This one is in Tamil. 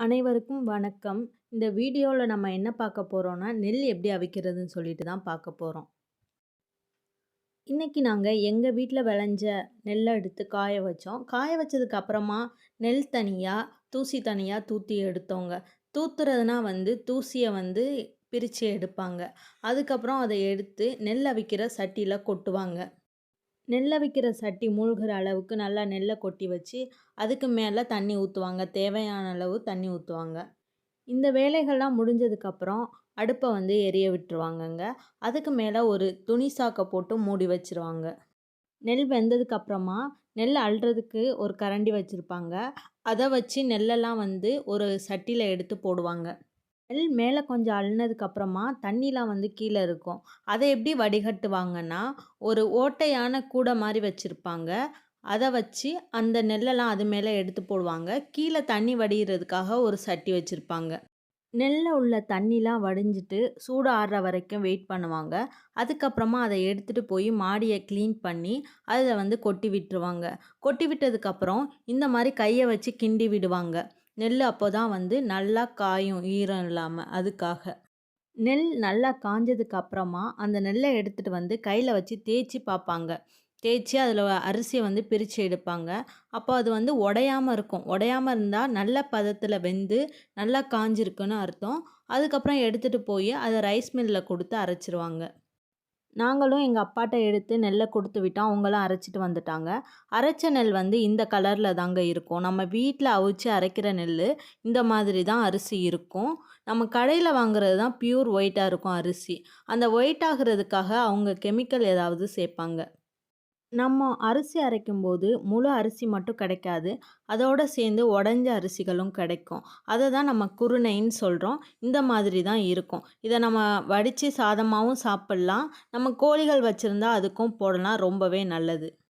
அனைவருக்கும் வணக்கம். இந்த வீடியோவில் நம்ம என்ன பார்க்க போகிறோன்னா நெல் எப்படி அவிக்கிறதுன்னு சொல்லிட்டு தான் பார்க்க போகிறோம் இன்றைக்கி நாங்கள் எங்கள் வீட்டில் விளைஞ்ச நெல்லை எடுத்து காய வச்சோம். காய வச்சதுக்கு அப்புறமா நெல் தனியாக தூசி தனியாக தூத்தி எடுத்தோங்க. தூத்துறதுனா வந்து தூசியை வந்து பிரித்து எடுப்பாங்க. அதுக்கப்புறம் அதை எடுத்து நெல் அவிக்கிற சட்டியில் கொட்டுவாங்க. நெல்லை வைக்கிற சட்டி மூழ்கிற அளவுக்கு நல்லா நெல்லை கொட்டி வச்சு, அதுக்கு மேலே தண்ணி ஊற்றுவாங்க தேவையான அளவு தண்ணி ஊற்றுவாங்க இந்த வேலைகள்லாம் முடிஞ்சதுக்கப்புறம் அடுப்பை வந்து எரிய விட்டுருவாங்கங்க. அதுக்கு மேலே ஒரு துணி சாக்கை போட்டு மூடி வச்சுருவாங்க. நெல் வெந்ததுக்கப்புறமா நெல் அள்ளுறதுக்கு ஒரு கரண்டி வச்சுருப்பாங்க அதை வச்சு நெல்லெல்லாம் வந்து ஒரு சட்டியில் எடுத்து போடுவாங்க. நெல் மேலே கொஞ்சம் அழுனதுக்கப்புறமா அப்புறமா தண்ணிலாம் வந்து கீழே இருக்கும். அதை எப்படி வடிகட்டுவாங்கன்னா, ஒரு ஓட்டையான கூடை மாதிரி வச்சுருப்பாங்க அதை வச்சு அந்த நெல்லெல்லாம் அது மேலே எடுத்து போடுவாங்க. கீழே தண்ணி வடிகிறதுக்காக ஒரு சட்டி வச்சுருப்பாங்க நெல்லில் உள்ள தண்ணிலாம் வடிஞ்சிட்டு சூடு ஆடுற வரைக்கும் வெயிட் பண்ணுவாங்க. அதுக்கப்புறமா அதை எடுத்துட்டு போய் மாடியை க்ளீன் பண்ணி, அதில் வந்து கொட்டி விட்டுருவாங்க. கொட்டி விட்டதுக்கப்புறம் இந்த மாதிரி கையை வச்சு கிண்டி விடுவாங்க. நெல் அப்போதான் வந்து நல்லா காயும் ஈரம் இல்லாமல் அதுக்காக. நெல் நல்லா காஞ்சதுக்கு அப்புறமா அந்த நெல்லை எடுத்துட்டு வந்து கையில் வச்சு தேய்ச்சி பார்ப்பாங்க. தேய்ச்சி அதில் அரிசியை வந்து பிரித்து எடுப்பாங்க. அப்போ அது வந்து உடையாமல் இருக்கும். உடையாமல் இருந்தால் நல்ல பதத்தில் வெந்து நல்லா காஞ்சிருக்குன்னு அர்த்தம். அதுக்கப்புறம் எடுத்துகிட்டு போய் அதை ரைஸ் மில்லில் கொடுத்து அரைச்சிருவாங்க நாங்களும் எங்கள் அப்பாட்ட எடுத்து நெல்லை கொடுத்து விட்டோம். அவங்களும் அரைச்சிட்டு வந்துட்டாங்க. அரைச்ச நெல் வந்து இந்த கலரில் தாங்க இருக்கும். நம்ம வீட்டில் அவிச்சு அரைக்கிற நெல் இந்த மாதிரி தான் அரிசி இருக்கும். நம்ம கடையில் வாங்குறது தான் பியூர் ஒயிட்டாக இருக்கும் அரிசி. அந்த ஒயிட் ஆகிறதுக்காக அவங்க கெமிக்கல் ஏதாவது சேர்ப்பாங்க. நம்ம அரிசி அரைக்கும்போது முழு அரிசி மட்டும் கிடைக்காது. அதோடு சேர்ந்து உடஞ்ச அரிசிகளும் கிடைக்கும். அதை தான் நம்ம குருணைன்னு சொல்கிறோம் இந்த மாதிரி தான் இருக்கும். இதை நம்ம வடித்து சாதமாகவும் சாப்பிட்லாம் நம்ம கோழிகள் வச்சுருந்தா அதுக்கும் போடலாம். ரொம்பவே நல்லது.